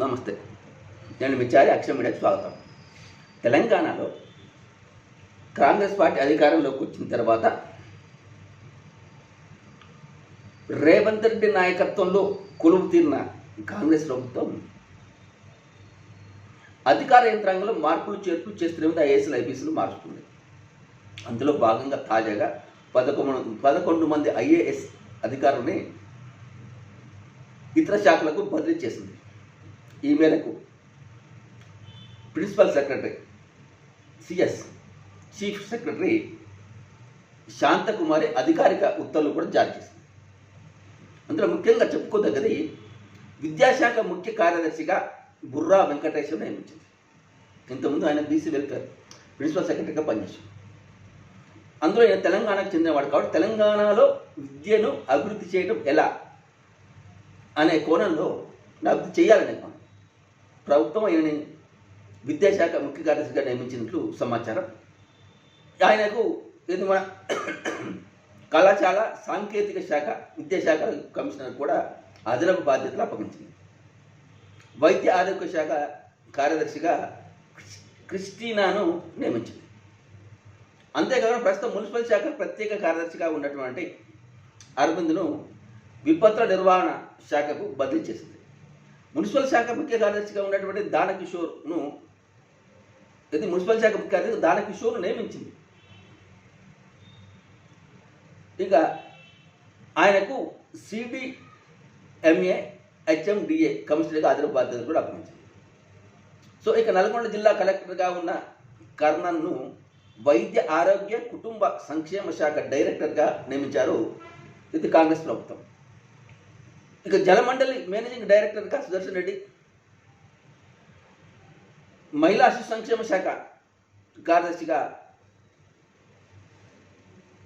నమస్తే. నేను మిచ్చారి అక్షయం మీడియాకి స్వాగతం. తెలంగాణలో కాంగ్రెస్ పార్టీ అధికారంలోకి వచ్చిన తర్వాత రేవంత్ రెడ్డి నాయకత్వంలో కొలువు తీరిన కాంగ్రెస్ ప్రభుత్వం అధికార యంత్రాంగంలో మార్పులు చేర్పులు చేస్తున్న ఐఏఎస్లు ఐపీఎస్లు మారుస్తుంది. అందులో భాగంగా తాజాగా పదకొండు పదకొండు మంది ఐఏఎస్ అధికారులని ఇతర శాఖలకు బదిలీ చేసింది. ఈ మేరకు principal secretary CS chief secretary Santhakumari అధికారిక ఉత్తర్వులు కూడా జారీ చేసింది. అందులో ముఖ్యంగా చెప్పుకోదగ్గది విద్యాశాఖ ముఖ్య కార్యదర్శిగా బుర్రా వెంకటేశ్వర నియమించింది. ఇంతకుముందు ఆయన బీసీ వెల్ఫేర్ ప్రిన్సిపల్ సెక్రటరీగా పనిచేశారు. అందులో ఈయన తెలంగాణకు చెందినవాడు కాబట్టి తెలంగాణలో విద్యను అభివృద్ధి చేయడం ఎలా అనే కోణంలో అభివృద్ధి చేయాలనే కోణం ప్రభుత్వం ఆయనని విద్యాశాఖ ముఖ్య కార్యదర్శిగా నియమించినట్లు సమాచారం. ఆయనకు ఇది కళాశాల సాంకేతిక శాఖ విద్యాశాఖ కమిషనర్ కూడా అదనపు బాధ్యతలు అప్పగించింది. వైద్య ఆరోగ్య శాఖ కార్యదర్శిగా క్రిస్టీనాను నియమించింది. అంతేకాకుండా ప్రస్తుతం మున్సిపల్ శాఖ ప్రత్యేక కార్యదర్శిగా ఉన్నటువంటి అరవింద్ను విపత్తుల నిర్వహణ శాఖకు బదిలీ చేసింది. మున్సిపల్ శాఖ ముఖ్య కార్యదర్శిగా ఉన్నటువంటి దానకిషోర్ను ఇది మున్సిపల్ శాఖ ముఖ్య కార్యదర్శి దానకిషోర్ను నియమించింది. ఇక ఆయనకు సిడిఎంఏ హెచ్ఎండిఏ కమిషనర్గా అదనపు బాధ్యతలు కూడా అప్పగించింది సో ఇక నల్గొండ జిల్లా కలెక్టర్గా ఉన్న కర్ణన్ను వైద్య ఆరోగ్య కుటుంబ సంక్షేమ శాఖ డైరెక్టర్గా నియమించారు ఇది కాంగ్రెస్ ప్రభుత్వం. ఇక జలమండలి మేనేజింగ్ డైరెక్టర్గా సుదర్శన్ రెడ్డి. మహిళా శిశు సంక్షేమ శాఖ కార్యదర్శిగా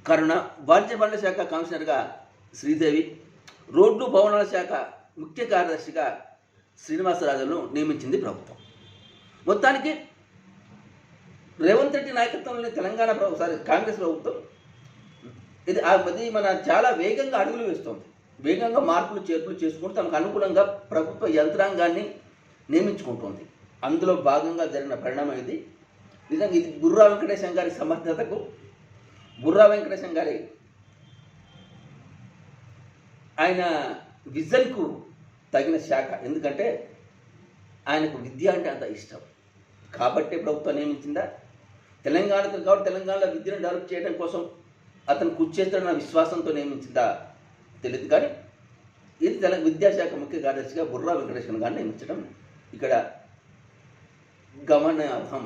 కరుణ వాణిజ్య పనుల శాఖ కమిషనర్గా శ్రీదేవి రోడ్లు భవనాల శాఖ ముఖ్య కార్యదర్శిగా శ్రీనివాసరాజులను నియమించింది ప్రభుత్వం. మొత్తానికి రేవంత్ రెడ్డి నాయకత్వంలోని తెలంగాణ ప్రభుత్వం సారీ కాంగ్రెస్ ప్రభుత్వం ఇది ఆ- అది మన చాలా వేగంగా అడుగులు వేస్తుంది. వేగంగా మార్పులు చేర్పులు చేసుకుంటూ తమకు అనుకూలంగా ప్రభుత్వ యంత్రాంగాన్ని నియమించుకుంటుంది. అందులో భాగంగా జరిగిన పరిణామం ఇది. నిజంగా ఇది బుర్రా వెంకటేశం గారి సమర్థతకు బుర్రా వెంకటేశం గారి ఆయన విజన్కు తగిన శాఖ. ఎందుకంటే ఆయనకు విద్య అంటే అంత ఇష్టం. కాబట్టి ప్రభుత్వం నియమించిందా? తెలంగాణతో కాబట్టి తెలంగాణలో విద్యను డెవలప్ చేయడం కోసం అతను కృషి చేస్తాడన్న విశ్వాసంతో నియమించిందా? తెలియదు కానీ ఇది తెల విద్యాశాఖ ముఖ్య కార్యదర్శిగా బుర్రా వెంకటేశ్వర గారిని నియమించడం ఇక్కడ గమనార్హం.